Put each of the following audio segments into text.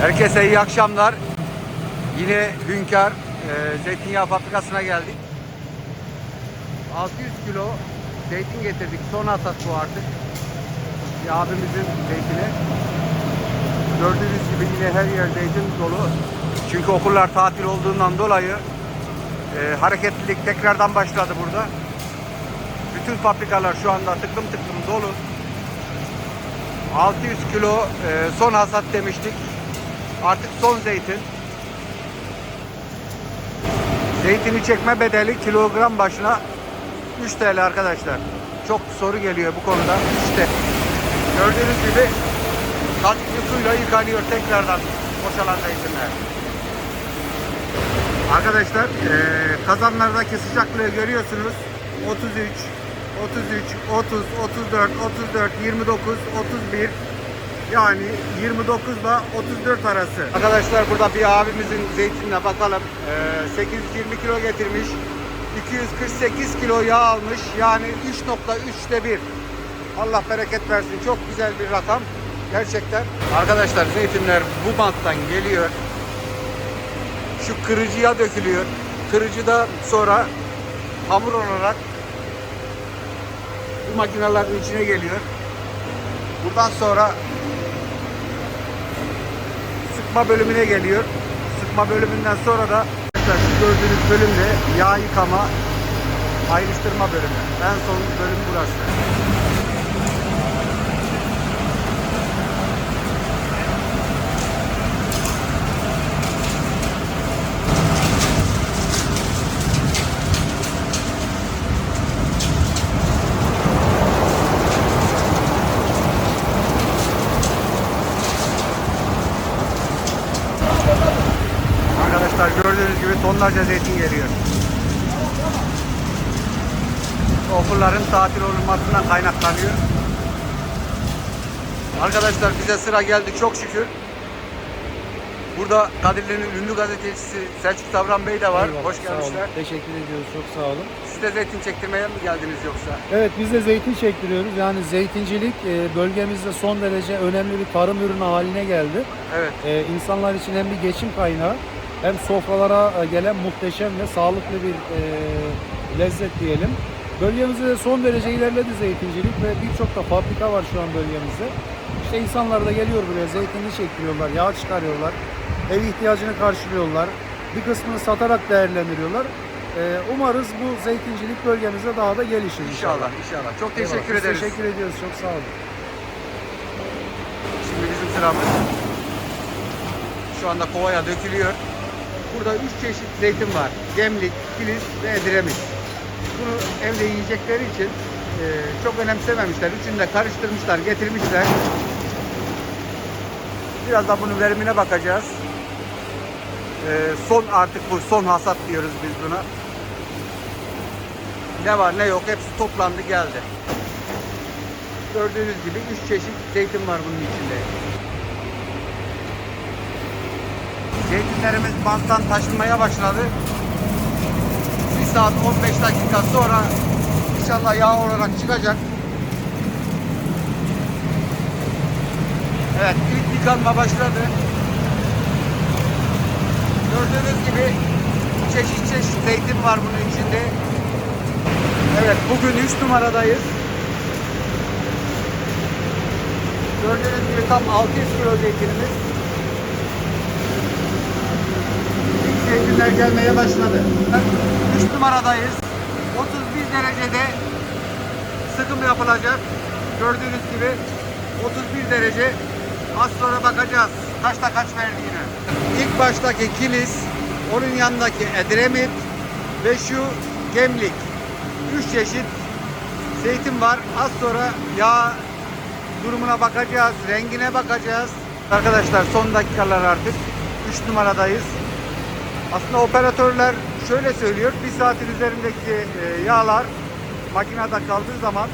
Herkese iyi akşamlar. Yine Hünkar e, zeytinyağı fabrikasına geldik. 600 kilo zeytin getirdik. Son hasat bu artık. Bir abimizin zeytini. Gördüğünüz gibi yine her yer zeytin dolu. Çünkü okullar tatil olduğundan dolayı e, hareketlilik tekrardan başladı burada. Bütün fabrikalar şu anda tıklım tıklım dolu. 600 kilo e, son hasat demiştik. Artık son zeytin. Zeytini çekme bedeli kilogram başına 3 TL arkadaşlar. Çok soru geliyor bu konuda. İşte gördüğünüz gibi katkı suyla yıkanıyor tekrardan boşalan zeytinler. Arkadaşlar eee, kazanlardaki sıcaklığı görüyorsunuz. 33, 33, 30, 34, 34, 29, 31 yani 29 ile 34 arası. Arkadaşlar burada bir abimizin zeytinine bakalım. Eee, 820 kilo getirmiş. 248 kilo yağ almış. Yani 3.3'te 1. Allah bereket versin. Çok güzel bir rakam. Gerçekten. Arkadaşlar zeytinler bu banttan geliyor şu kırıcıya dökülüyor. Kırıcı da sonra hamur olarak bu makinelerin içine geliyor. Buradan sonra sıkma bölümüne geliyor. Sıkma bölümünden sonra da şu gördüğünüz bölümde yağ yıkama ayrıştırma bölümü. En son bölüm burası. Arkadaşlar gördüğünüz gibi tonlarca zeytin geliyor. Okulların tatil olmasından kaynaklanıyor. Arkadaşlar bize sıra geldi çok şükür. Burada Kadirli'nin ünlü gazetecisi Selçuk Savran Bey de var. Eyvallah, Hoş sağ olun. gelmişler. Teşekkür ediyoruz. Çok sağ olun. Siz de zeytin çektirmeye mi geldiniz yoksa? Evet biz de zeytin çektiriyoruz. Yani zeytincilik e, bölgemizde son derece önemli bir tarım ürünü haline geldi. Evet. E, insanlar için hem bir geçim kaynağı hem sofralara e, gelen muhteşem ve sağlıklı bir e, lezzet diyelim. Bölgemizde de son derece ilerledi zeytincilik ve birçok da fabrika var şu an bölgemizde. İşte insanlar da geliyor buraya zeytinini çektiriyorlar, yağ çıkarıyorlar, ev ihtiyacını karşılıyorlar. Bir kısmını satarak değerlendiriyorlar. E, umarız bu zeytincilik bölgemizde daha da gelişir İnşallah, inşallah. Çok teşekkür Eyvallah, biz ederiz. Teşekkür ediyoruz. Çok sağ olun. Şimdi bizim sıramız. Şu anda kovaya dökülüyor. Burada üç çeşit zeytin var. Gemlik, filiz ve edremit. Bunu evde yiyecekleri için e, çok önemsememişler. Üçünü de karıştırmışlar, getirmişler. Birazdan bunun verimine bakacağız. E, son artık bu son hasat diyoruz biz buna. Ne var ne yok hepsi toplandı geldi. Gördüğünüz gibi üç çeşit zeytin var bunun içinde. Zeytinlerimiz banttan taşınmaya başladı. 1 saat 15 dakika sonra inşallah yağ olarak çıkacak. Evet ilk yıkanma başladı. Gördüğünüz gibi çeşit çeşit zeytin var bunun içinde. Evet bugün 3 numaradayız. Gördüğünüz gibi tam 600 kilo zeytinimiz. Zeytinler gelmeye başladı. 3 numaradayız. 31 derecede sıkım yapılacak. Gördüğünüz gibi 31 derece. Az sonra bakacağız kaçta kaç verdiğine. İlk baştaki kilis, onun yanındaki edremit ve şu gemlik. 3 çeşit zeytin var. Az sonra yağ durumuna bakacağız, rengine bakacağız. Arkadaşlar son dakikalar artık 3 numaradayız. Aslında operatörler şöyle söylüyor. Bir saatin üzerindeki e, yağlar makinede kaldığı zaman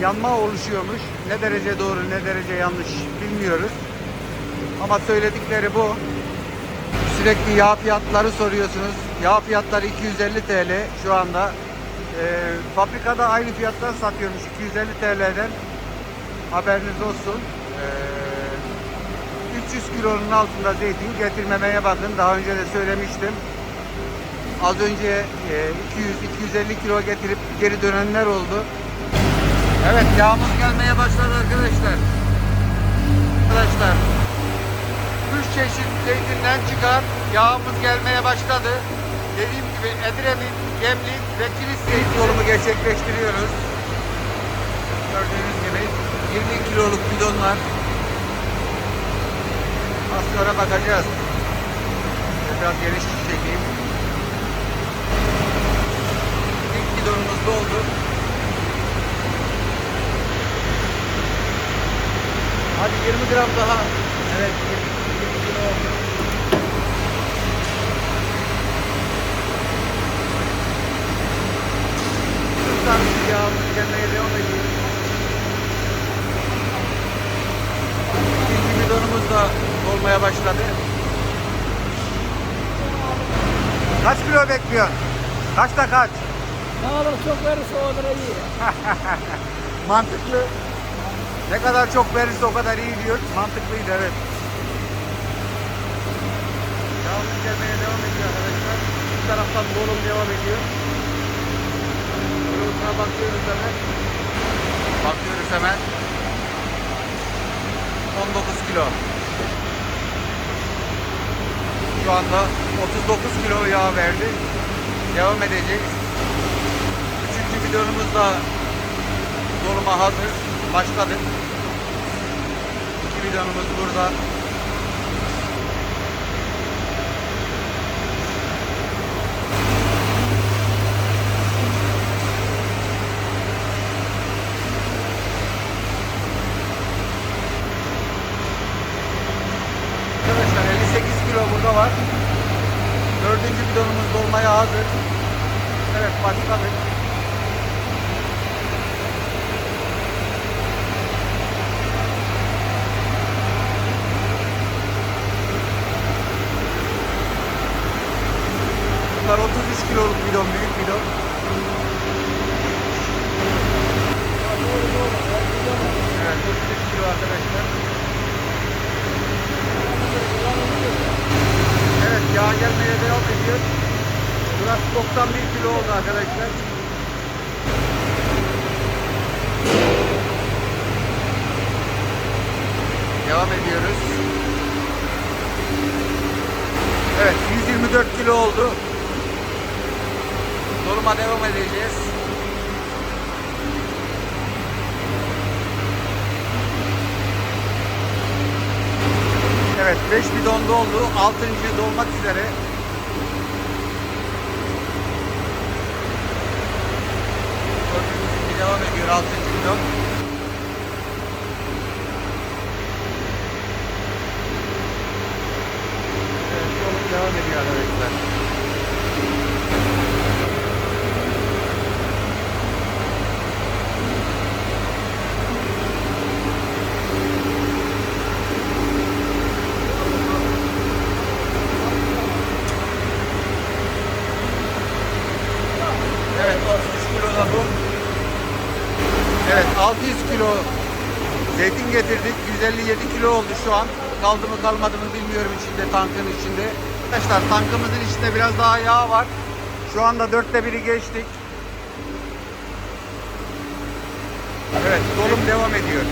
yanma oluşuyormuş. Ne derece doğru ne derece yanlış bilmiyoruz. Ama söyledikleri bu. Sürekli yağ fiyatları soruyorsunuz. Yağ fiyatları 250 TL şu anda. E, fabrikada aynı fiyattan satıyormuş 250 TL'den. Haberiniz olsun. Ee, 3 300 kilonun altında zeytin getirmemeye bakın. Daha önce de söylemiştim. Az önce e, 200-250 kilo getirip geri dönenler oldu. Evet yağımız gelmeye başladı arkadaşlar. Arkadaşlar 3 çeşit zeytinden çıkan yağımız gelmeye başladı. Dediğim gibi Edremit, Gemlik ve Kilis zeytin yolumu gerçekleştiriyoruz. Gördüğünüz gibi 20 kiloluk bidonlar. Sonra bakacağız. Biraz geniş çekeyim. İlk bidonumuz doldu. Hadi 20 gram daha. Evet 20, 20 kilo oldu. Lütfen yağımız gelmeye. İkinci bidonumuz da dolmaya başladı. Kaç kilo bekliyorsun? Kaçta kaç? Ne olur çok verirse o kadar iyi. Mantıklı. Ne kadar çok verirse o kadar iyi diyor. Mantıklıydı evet. Yağmur gelmeye devam ediyor arkadaşlar. Bir taraftan dolum devam ediyor. Dolumuna bakıyoruz hemen. Bakıyoruz hemen. 19 kilo. Şu anda 39 kilo yağ verdi. Devam edeceğiz. Üçüncü bidonumuz da doluma hazır. Başladık. İki bidonumuz burada. Arkadaşlar 58 var. Dördüncü bidonumuz dolmaya hazır. Evet başladık. Bunlar 33 kiloluk bidon, büyük bidon. Evet, 33 kilo arkadaşlar. Evet, yağ gelmeye devam ediyor. Burası 91 kilo oldu arkadaşlar. Devam ediyoruz. Evet 124 kilo oldu. Doluma devam edeceğiz. Evet 5 bidon doldu. 6. dolmak üzere. Devam ediyor 6. bidon. Evet, devam ediyor arkadaşlar. Evet 33 kilo da bu. Evet 600 kilo zeytin getirdik. 157 kilo oldu şu an. Kaldı mı kalmadı mı bilmiyorum içinde tankın içinde. Arkadaşlar tankımızın içinde biraz daha yağ var. Şu anda dörtte biri geçtik. Evet dolum devam ediyor.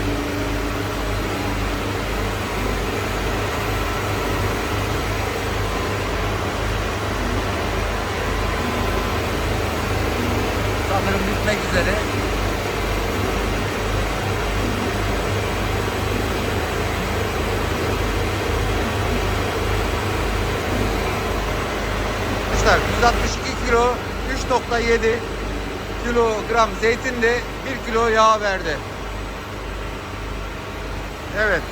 Sanırım bitmek üzere. Arkadaşlar 162 kilo 3.7 kilogram zeytin de 1 kilo yağ verdi. Evet.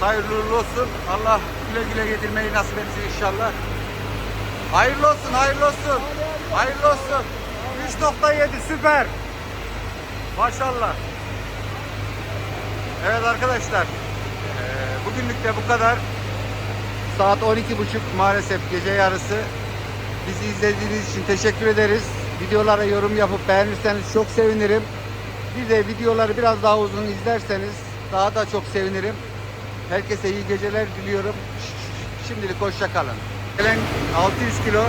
Hayırlı olsun. Allah güle güle getirmeyi nasip etsin inşallah. Hayırlı olsun, hayırlı olsun. Hayırlı olsun. 3.7 süper. Maşallah. Evet arkadaşlar. bugünlük de bu kadar. Saat 12.30 maalesef gece yarısı. Bizi izlediğiniz için teşekkür ederiz. Videolara yorum yapıp beğenirseniz çok sevinirim. Bir de videoları biraz daha uzun izlerseniz daha da çok sevinirim. Herkese iyi geceler diliyorum. Şimdilik hoşça kalın. Gelen 600 kilo,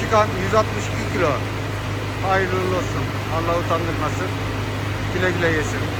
çıkan 162 kilo. Hayırlı olsun. Allah utandırmasın. Güle güle yesin.